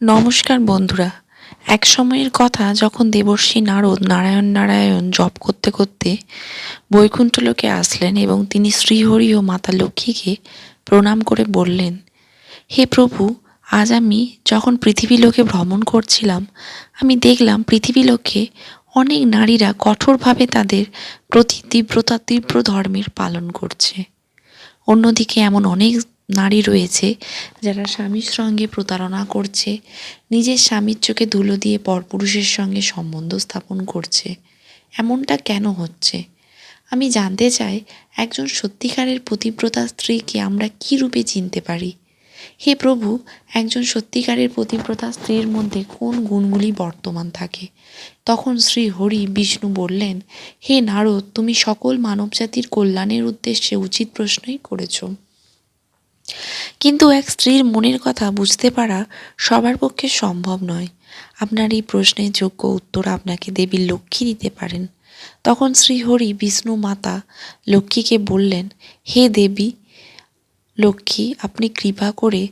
নমস্কার বন্ধুরা। এক সময়ের কথা যখন দেবর্ষী নারদ নারায়ণ নারায়ণ জপ করতে করতে বৈকুণ্ঠলোকে আসলেন এবং তিনি শ্রীহরি ও মাতা লক্ষ্মীকে প্রণাম করে বললেন, হে প্রভু, আজ আমি যখন পৃথিবী লোকে ভ্রমণ করছিলাম, আমি দেখলাম পৃথিবী লোকে অনেক নারীরা কঠোরভাবে তাদের প্রতি তীব্রতা তীব্র ধর্মের পালন করছে। অন্যদিকে এমন অনেক নারী রয়েছে যারা স্বামীর সঙ্গে প্রতারণা করছে, নিজের স্বামীর চোখে ধুলো দিয়ে পরপুরুষের সঙ্গে সম্বন্ধ স্থাপন করছে। এমনটা কেন হচ্ছে? আমি জানতে চাই, একজন সত্যিকারের পতিব্রতা স্ত্রীকে আমরা কী রূপে চিনতে পারি? হে প্রভু, একজন সত্যিকারের পতিব্রতা স্ত্রীর মধ্যে কোন গুণগুলি বর্তমান থাকে? তখন শ্রী হরি বিষ্ণু বললেন, হে নারদ, তুমি সকল মানবজাতির কল্যাণের উদ্দেশ্যে উচিত প্রশ্নই করেছ। কিন্তু এক স্ত্রীর মনের কথা বুঝতে পারা সবার পক্ষে সম্ভব নয়। আপনার এই প্রশ্নের যোগ্য উত্তর আপনাকে দেবী লক্ষ্মী দিতে পারেন। তখন শ্রীহরি বিষ্ণু মাতা লক্ষ্মীকে বললেন, হে দেবী, লক্ষ্মী, আপনি কৃপা করে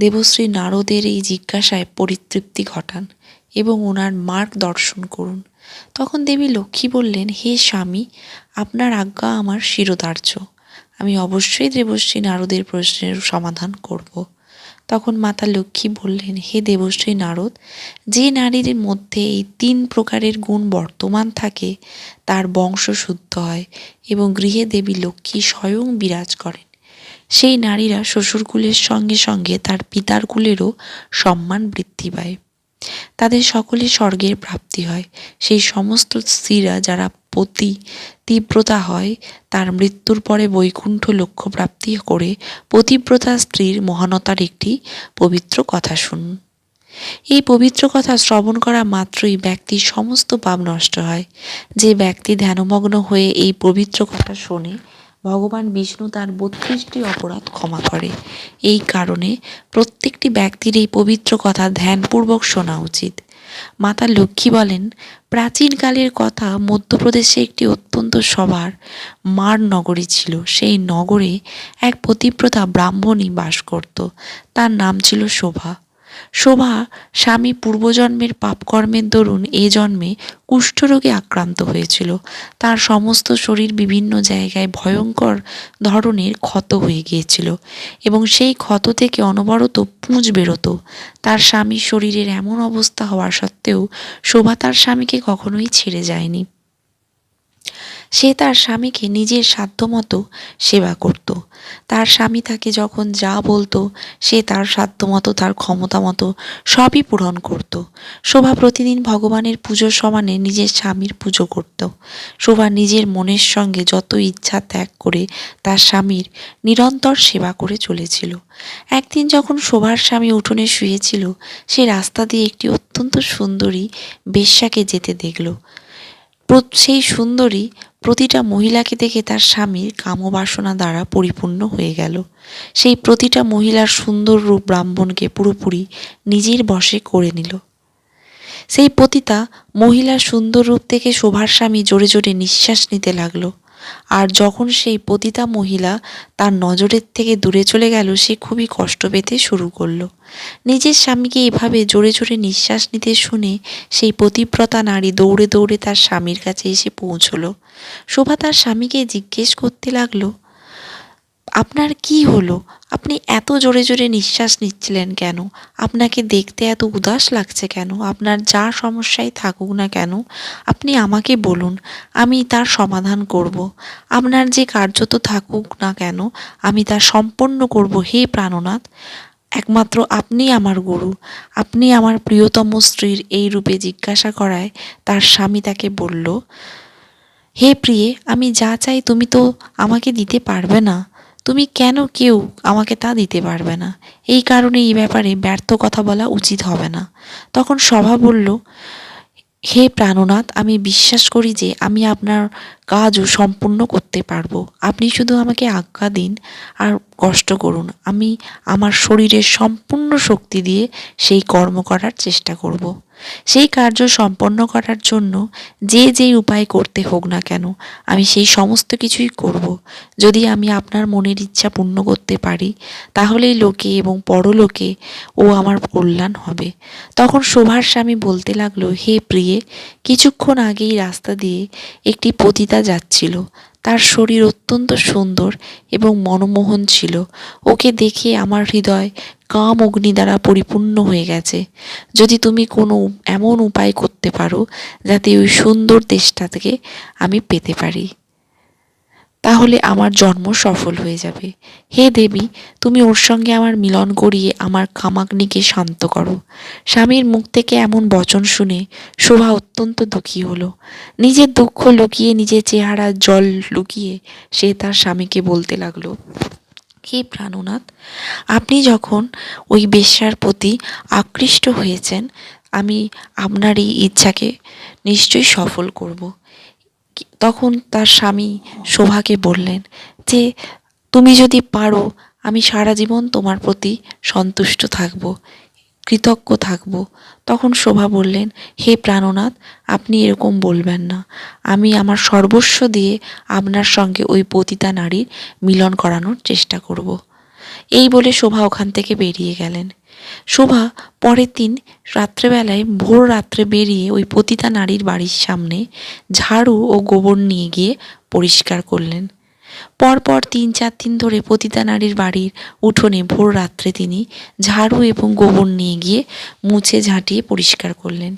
দেবশ্রী নারদের এই জিজ্ঞাসায় পরিতৃপ্তি ঘটান এবং ওনার মার্গ দর্শন করুন। তখন দেবী লক্ষ্মী বললেন, হে স্বামী, আপনার আজ্ঞা আমার শিরোধার্য। আমি অবশ্যই দেবশ্রী নারদের প্রশ্নের সমাধান করব। তখন মাতা লক্ষ্মী বললেন, হে দেবশ্রী নারদ, যে নারীর মধ্যে এই তিন প্রকারের গুণ বর্তমান থাকে, তার বংশ শুদ্ধ হয় এবং গৃহে দেবী লক্ষ্মী স্বয়ং বিরাজ করেন। সেই নারীরা শ্বশুরকুলের সঙ্গে সঙ্গে তার পিতার কুলেরও সম্মান বৃদ্ধি পায়। তাদের সকলে স্বর্গের প্রাপ্তি হয়। সেই সমস্ত স্ত্রীরা যারা পতি তীব্রতা হয়, তার মৃত্যুর পরে বৈকুণ্ঠ লক্ষ্য প্রাপ্তি করে পতিব্রতা স্ত্রীর মহানতার একটি পবিত্র কথা শুনুন এই পবিত্র কথা শ্রবণ করা মাত্রই ব্যক্তির সমস্ত পাপ নষ্ট হয়। যে ব্যক্তি ধ্যানমগ্ন হয়ে এই পবিত্র কথা শোনে, ভগবান বিষ্ণু তার বত্রিশটি অপরাধ ক্ষমা করে। এই কারণে প্রত্যেকটি ব্যক্তির এই পবিত্র কথা ধ্যানপূর্বক শোনা উচিত। মাতা লক্ষ্মী বলেন, প্রাচীনকালের কথা মধ্যপ্রদেশে একটি অত্যন্ত সবার মার নগরী ছিল। সেই নগরে এক পতিব্রতা ব্রাহ্মণী বাস করত। তার নাম ছিল শোভা। শোভা, স্বামী পূর্বজন্মের পাপকর্মের দরুন এ জন্মে কুষ্ঠরোগে আক্রান্ত হয়েছিল। তার সমস্ত শরীর বিভিন্ন জায়গায় ভয়ঙ্কর ধরনের ক্ষত হয়ে গিয়েছিল এবং সেই ক্ষত থেকে অনবরত পুঁজ বেরোতো। তার স্বামীর শরীরের এমন অবস্থা হওয়া সত্ত্বেও শোভা তার স্বামীকে কখনোই ছেড়ে যায়নি। সে তার স্বামীকে নিজের সাধ্যমতো সেবা করত। তার স্বামী তাকে যখন যা বলতো, সে তার সাধ্যমতো, তার ক্ষমতা মতো সবই পূরণ করত। শোভা প্রতিদিন ভগবানের পুজোর সমানে নিজের স্বামীর পুজো করত। শোভা নিজের মনের সঙ্গে যত ইচ্ছা ত্যাগ করে তার স্বামীর নিরন্তর সেবা করে চলেছিল। একদিন যখন শোভার স্বামী উঠোনে শুয়েছিল, সে রাস্তা দিয়ে একটি অত্যন্ত সুন্দরী বেশ্যাকে যেতে দেখল। সেই সুন্দরী প্রতিটা মহিলাকে দেখে তার স্বামীর কামবাসনা দ্বারা পরিপূর্ণ হয়ে গেল। সেই প্রতিটা মহিলার সুন্দর রূপ ব্রাহ্মণকে পুরোপুরি নিজের বশে করে নিল। সেই পতিতা মহিলার সুন্দর রূপ থেকে শোভার স্বামী জোরে জোরে নিঃশ্বাস নিতে লাগল। আর যখন সেই পতিতা মহিলা তার নজরের থেকে দূরে চলে গেল, সে খুবই কষ্ট পেতে শুরু করল। নিজের স্বামীকে এভাবে জোরে জোরে নিঃশ্বাস নিতে শুনে সেই পতিব্রতা নারী দৌড়ে দৌড়ে তার স্বামীর কাছে এসে পৌঁছল। শোভা তার স্বামীকে জিজ্ঞেস করতে লাগল আপনার কি হলো? আপনি এত জোরে জোরে নিঃশ্বাস নিচ্ছিলেন কেন? আপনাকে দেখতে এত উদাস লাগছে কেন? আপনার যা সমস্যাই থাকুক না কেন? আপনি আমাকে বলুন, আমি তার সমাধান করব। আপনার যে কার্যত থাকুক না কেন, আমি তা সম্পন্ন করব হে প্রাণনাথ। একমাত্র আপনি আমার গুরু। আপনি আমার প্রিয়তম স্ত্রীর এই রূপে জিজ্ঞাসা করায় তার স্বামী তাকে বলল, হে প্রিয়ে, আমি যা চাই তুমি তো আমাকে দিতে পারবে না। তুমি কেন কেউ আমাকে তা দিতে পারবে না? এই কারণে এই ব্যাপারে ব্যর্থ কথা বলা উচিত হবে না। তখন সভা বলল, হে প্রাণনাথ, আমি বিশ্বাস করি যে আমি আপনার কাজও সম্পূর্ণ করতে পারব আপনি শুধু আমাকে আজ্ঞা দিন আর কষ্ট করুন আমি আমার শরীরের সম্পূর্ণ শক্তি দিয়ে সেই কর্ম করার চেষ্টা করব। সেই কার্য সম্পন্ন করার জন্য যে যেই উপায় করতে হোক না কেন, আমি সেই সমস্ত কিছুই করব। যদি আমি আপনার মনের ইচ্ছা পূর্ণ করতে পারি, তাহলেই লোকে এবং পরলোকে ও আমার কল্যাণ হবে তখন শোভার স্বামী বলতে লাগল, হে প্রিয়ে কিছুক্ষণ আগেই রাস্তা দিয়ে একটি পতিতা যাচ্ছিল। তার শরীর অত্যন্ত সুন্দর এবং মনমোহন ছিল। ওকে দেখে আমার হৃদয় কাম অগ্নি দ্বারা পরিপূর্ণ হয়ে গেছে। যদি তুমি কোনো এমন উপায় করতে পারো, যাতে ওই সুন্দর দেশটা থেকে আমি পেতে পারি। তাহলে আমার জন্ম সফল হয়ে যাবে। হে দেবী, তুমি ওর সঙ্গে আমার মিলন করিয়ে আমার কামাগ্নিকে শান্ত করো। স্বামীর মুখ থেকে এমন বচন শুনে শোভা অত্যন্ত দুঃখী হলো। নিজের দুঃখ লুকিয়ে নিজের চেহারার জল লুকিয়ে সে তার স্বামীকে বলতে লাগল, হে প্রাণনাথ, আপনি যখন ওই বেশ্যার প্রতি আকৃষ্ট হয়েছেন, আমি আপনার এই ইচ্ছাকে নিশ্চয়ই সফল করব। তখন তার স্বামী শোভাকে বললেন যে, তুমি যদি পারো, আমি সারা জীবন তোমার প্রতি সন্তুষ্ট থাকব, কৃতজ্ঞ থাকব। তখন শোভা বললেন, হে প্রাণনাথ, আপনি এরকম বলবেন না। আমি আমার সর্বস্ব দিয়ে আপনার সঙ্গে ওই পতিতা নারীর মিলন করানোর চেষ্টা করব। এই বলে শোভা ওখান থেকে বেরিয়ে গেলেন। শোভা পরের দিন রাত্রেবেলায় ভোর রাত্রে বেরিয়ে ওই পতিতা নারীর বাড়ির সামনে ঝাড়ু ও গোবর নিয়ে গিয়ে পরিষ্কার করলেন। পরপর তিন চার দিন ধরে পতিতা নারীর বাড়ির উঠোনে ভোর রাত্রে তিনি ঝাড়ু এবং গোবর নিয়ে গিয়ে মুছে ঝাঁটিয়ে পরিষ্কার করলেন।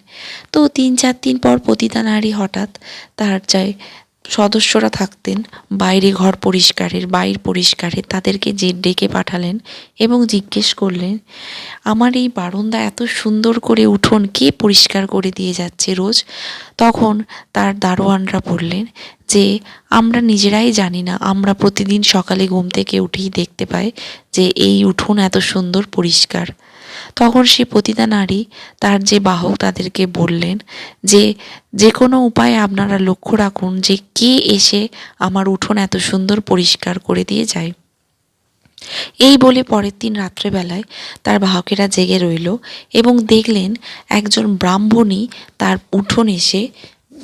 তো তিন চার দিন পর পতিতা নারী হঠাৎ তার যায় সদস্যরা থাকতেন, বাইরে ঘর পরিষ্কারের, বাইর পরিষ্কারের তাদেরকে যে ডেকে পাঠালেন এবং জিজ্ঞেস করলেন, আমার এই বারান্দা এত সুন্দর করে উঠোন কে পরিষ্কার করে দিয়ে যাচ্ছে রোজ? তখন তার দারোয়ানরা বললেন যে, আমরা নিজেরাই জানি না, আমরা প্রতিদিন সকালে ঘুম থেকে উঠেই দেখতে পাই যে এই উঠোন এত সুন্দর পরিষ্কার। তখন সে পতিতা নারী তার যে বাহক তাদেরকে বললেন যে যে কোনো উপায়ে আপনারা লক্ষ্য রাখুন যে কে এসে আমার উঠোন এত সুন্দর পরিষ্কার করে দিয়ে যায়। এই বলে পরের দিন রাত্রেবেলায় তার বাহকেরা জেগে রইল এবং দেখলেন একজন ব্রাহ্মণী তার উঠোন এসে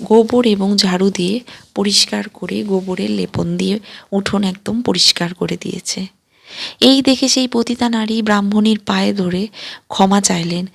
গোবর এবং ঝাড়ু দিয়ে পরিষ্কার করে গোবরের লেপন দিয়ে উঠোন একদম পরিষ্কার করে দিয়েছে। এই দেখে সেই পতিতা নারী ব্রাহ্মণীর পায়ে ধরে ক্ষমা চাইলেন।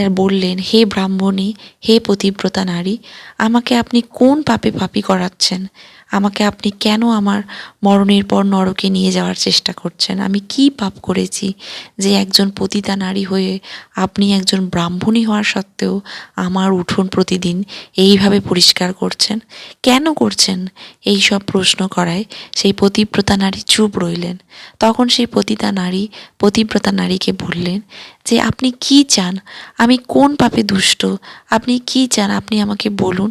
আর বললেন, হে ব্রাহ্মণী, হে পতিব্রতা নারী, আমাকে আপনি কোন পাপে পাপি করাচ্ছেন? আমাকে আপনি কেন আমার মরণের পর নরকে নিয়ে যাওয়ার চেষ্টা করছেন? আমি কি পাপ করেছি যে একজন পতিতা নারী হয়ে আপনি একজন ব্রাহ্মণী হওয়ার সত্ত্বেও আমার উঠোন প্রতিদিন এইভাবে পরিষ্কার করছেন? কেন করছেন? এই সব প্রশ্ন করায় সেই পতিব্রতা নারী চুপ রইলেন। তখন সেই পতিতা নারী পতিব্রতা নারীকে বললেন যে আপনি কি চান? আমি কোন পাপে দুষ্ট? আপনি কি চান? আপনি আমাকে বলুন,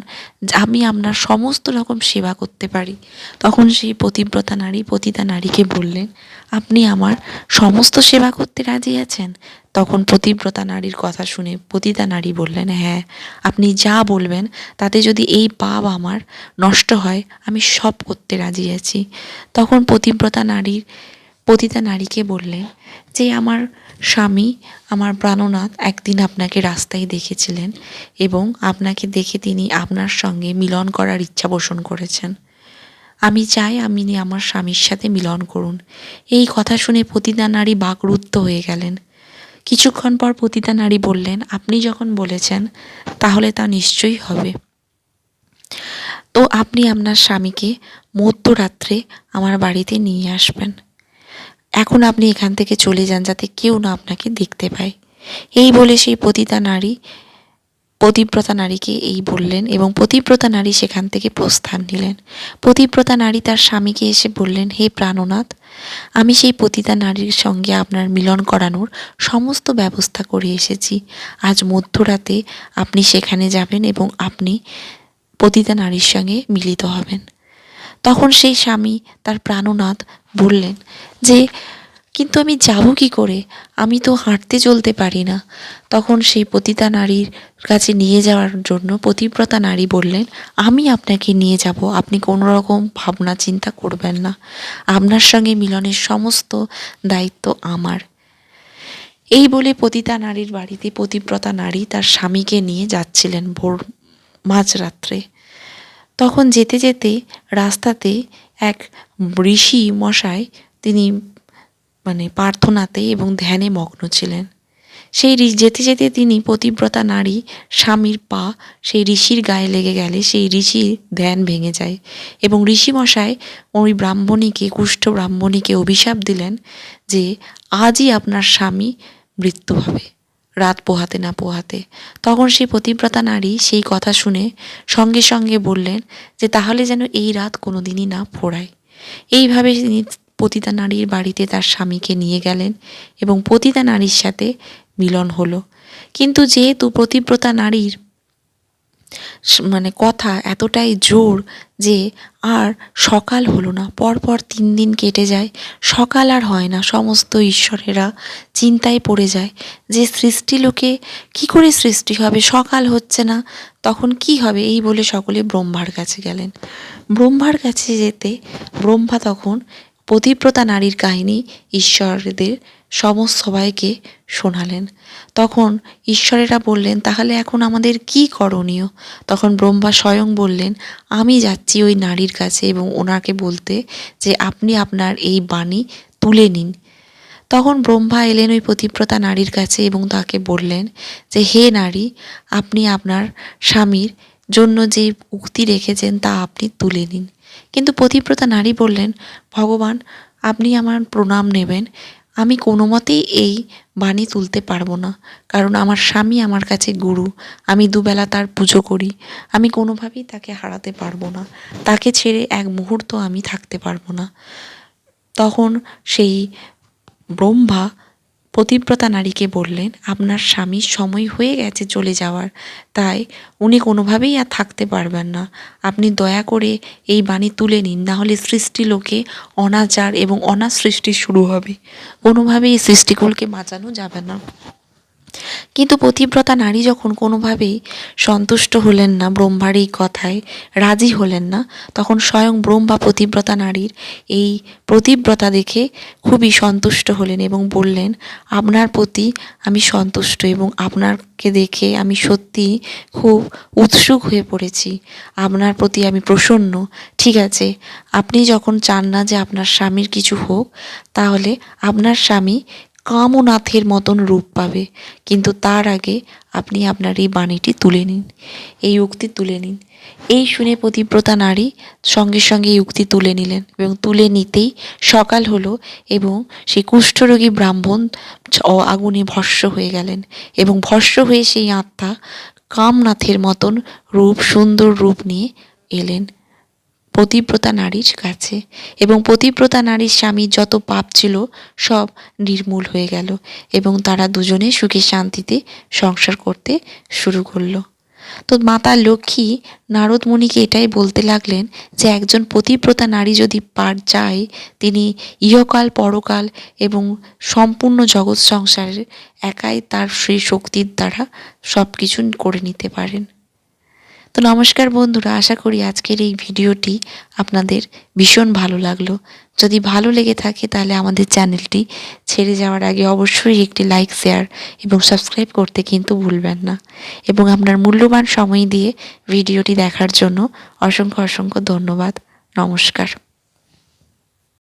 আমি আপনার সমস্ত রকম সেবা করতে পারি। তখন সেই পতিব্রতা নারী পতিতা নারীকে বললেন, আপনি আমার সমস্ত সেবা করতে রাজি আছেন? তখন পতিব্রতা নারীর কথা শুনে পতিতা নারী বললেন হ্যাঁ আপনি যা বলবেন তাতে যদি এই পাপ আমার নষ্ট হয়, আমি সব করতে রাজি আছি। তখন পতিব্রতা নারীর, পতিতা নারীকে বললেন, যে আমার স্বামী, আমার প্রাণনাথ একদিন আপনাকে রাস্তায় দেখেছিলেন এবং আপনাকে দেখে তিনি আপনার সঙ্গে মিলন করার ইচ্ছা পোষণ করেছেন। আমি চাই আপনি আমার স্বামীর সাথে মিলন করুন। এই কথা শুনে পতিতা নারী বাকরুদ্ধ হয়ে গেলেন। কিছুক্ষণ পর পতিতা নারী বললেন, আপনি যখন বলেছেন, তাহলে তা নিশ্চয়ই হবে। তো আপনি আপনার স্বামীকে মধ্যরাত্রে আমার বাড়িতে নিয়ে আসবেন। এখন আপনি এখান থেকে চলে যান যাতে কেউ না আপনাকে দেখতে পায়। এই বলে সেই পতিতা নারী, পতিব্রতা নারীকে এই বললেন এবং পতিব্রতা নারী সেখান থেকে প্রস্থান নিলেন। পতিব্রতা নারী তার স্বামীকে এসে বললেন, হে প্রাণনাথ, আমি সেই পতিতা নারীর সঙ্গে আপনার মিলন করানোর সমস্ত ব্যবস্থা করে এসেছি। আজ মধ্যরাতে আপনি সেখানে যাবেন এবং আপনি পতিতা নারীর সঙ্গে মিলিত হবেন। তখন সেই স্বামী, তার প্রাণনাথ বললেন যে, কিন্তু আমি যাব কি করে? আমি তো হাঁটতে চলতে পারি না। তখন সেই পতিতা নারীর কাছে নিয়ে যাওয়ার জন্য পতিব্রতা নারী বললেন, আমি আপনাকে নিয়ে যাব। আপনি কোনো রকম ভাবনা চিন্তা করবেন না। আপনার সঙ্গে মিলনের সমস্ত দায়িত্ব আমার। এই বলে পতিতা নারীর বাড়িতে পতিব্রতা নারী তার স্বামীকে নিয়ে যাচ্ছিলেন ভোর মাঝরাত্রে। তখন যেতে যেতে রাস্তাতে এক ঋষি মশাই তিনি মানে প্রার্থনাতে এবং ধ্যানে মগ্ন ছিলেন। সেই যেতে যেতে তিনি পতিব্রতা নারী স্বামীর পা সেই ঋষির গায়ে লেগে গেলে সেই ঋষির ধ্যান ভেঙে যায় এবং ঋষি মশাই ওই ব্রাহ্মণীকে, কুষ্ঠ ব্রাহ্মণীকে অভিশাপ দিলেন যে আজই আপনার স্বামী মৃত্যু হবে। রাত পোহাতে না পোহাতে। তখন সেই পতিব্রতা নারী সেই কথা শুনে সঙ্গে সঙ্গে বললেন যে, তাহলে যেন এই রাত কোনো দিনই না পোড়ায় এইভাবে তিনি পতিতা নারীর বাড়িতে তার স্বামীকে নিয়ে গেলেন এবং পতিতা নারীর সাথে মিলন হলো। কিন্তু যেহেতু পতিব্রতা নারীর মানে কথা এতটাই জোর যে আর সকাল হলো না, পরপর তিন দিন কেটে যায়, সকাল আর হয় না, সমস্ত ঈশ্বরেরা চিন্তায় পড়ে যায় যে সৃষ্টি লোকে কি করে সৃষ্টি হবে, সকাল হচ্ছে না, তখন কি হবে, এই বলে সকলে ব্রহ্মার কাছে গেলেন। ব্রহ্মার কাছে যেতে, ব্রহ্মা তখন পতিব্রতা নারীর কাহিনী ঈশ্বরদের সমস্ত সবাইকে শোনালেন। তখন ঈশ্বরেরা বললেন, তাহলে এখন আমাদের কি করণীয়? তখন ব্রহ্মা স্বয়ং বললেন, আমি যাচ্ছি ওই নারীর কাছে এবং ওনাকে বলতে যে আপনি আপনার এই বাণী তুলে নিন। তখন ব্রহ্মা এলেন ওই পতিব্রতা নারীর কাছে এবং তাকে বললেন যে, হে নারী, আপনি আপনার স্বামীর জন্য যে উক্তি রেখেছেন তা আপনি তুলে নিন। কিন্তু পতিব্রতা নারী বললেন, ভগবান, আপনি আমার প্রণাম নেবেন আমি কোনো মতেই এই বাণী তুলতে পারব না। কারণ আমার স্বামী আমার কাছে গুরু, আমি দুবেলা তার পুজো করি, আমি কোনোভাবেই তাকে হারাতে পারব না। তাকে ছেড়ে এক মুহূর্ত আমি থাকতে পারব না। তখন সেই ব্রহ্মা পতিব্রতা নারীকে বললেন, আপনার স্বামী সময় হয়ে গেছে চলে যাওয়ার। তাই উনি কোনোভাবেই আর থাকতে পারবেন না। আপনি দয়া করে এই বাণী তুলে নিন, না হলে সৃষ্টি লোকে অনাচার এবং অনার সৃষ্টি শুরু হবে। কোনোভাবেই এই সৃষ্টিকুলকে বাঁচানো যাবে না। কিন্তু পতিব্রতা নারী যখন কোনোভাবেই সন্তুষ্ট হলেন না, ব্রহ্মার এই কথায় রাজি হলেন না, তখন স্বয়ং ব্রহ্মা পতিব্রতা নারীর এই প্রতিব্রতা দেখে খুবই সন্তুষ্ট হলেন এবং বললেন, আপনার প্রতি আমি সন্তুষ্ট এবং আপনাকে দেখে আমি সত্যি খুব উৎসুক হয়ে পড়েছি। আপনার প্রতি আমি প্রসন্ন। ঠিক আছে, আপনি যখন চান না যে আপনার স্বামীর কিছু হোক, তাহলে আপনার স্বামী কামনাথের মতন রূপ পাবে। কিন্তু তার আগে আপনি আপনার এই বাণীটি তুলে নিন, এই উক্তি তুলে নিন। এই শুনে পতিব্রতা নারী সঙ্গে সঙ্গে উক্তি তুলে নিলেন এবং তুলে নিতেই সকাল হলো এবং সেই কুষ্ঠরোগী ব্রাহ্মণ আগুনে ভস্য হয়ে গেলেন এবং ভস্য হয়ে সেই আত্মা কামনাথের মতন রূপ, সুন্দর রূপ নিয়ে এলেন। পতিব্রতা নারীর কাছে। এবং পতিব্রতা নারীর স্বামীর যত পাপ ছিল, সব নির্মূল হয়ে গেল এবং তারা দুজনে সুখে শান্তিতে সংসার করতে শুরু করল। তো মাতা লক্ষ্মী নারদ মুনিকে এটাই বলতে লাগলেন যে, একজন পতিব্রতা নারী যদি পার যায়, তিনি ইহকাল, পরকাল এবং সম্পূর্ণ জগৎ সংসারের একাই তার সেই শক্তির দ্বারা সব কিছু করে নিতে পারেন। তো নমস্কার বন্ধুরা, আশা করি আজকের এই ভিডিওটি আপনাদের ভীষণ ভালো লাগল। যদি ভালো লেগে থাকে তাহলে আমাদের চ্যানেলটি ছেড়ে যাওয়ার আগে অবশ্যই একটি লাইক, শেয়ার এবং সাবস্ক্রাইব করতে কিন্তু ভুলবেন না। এবং আপনার মূল্যবান সময় দিয়ে ভিডিওটি দেখার জন্য অসংখ্য অসংখ্য ধন্যবাদ। নমস্কার।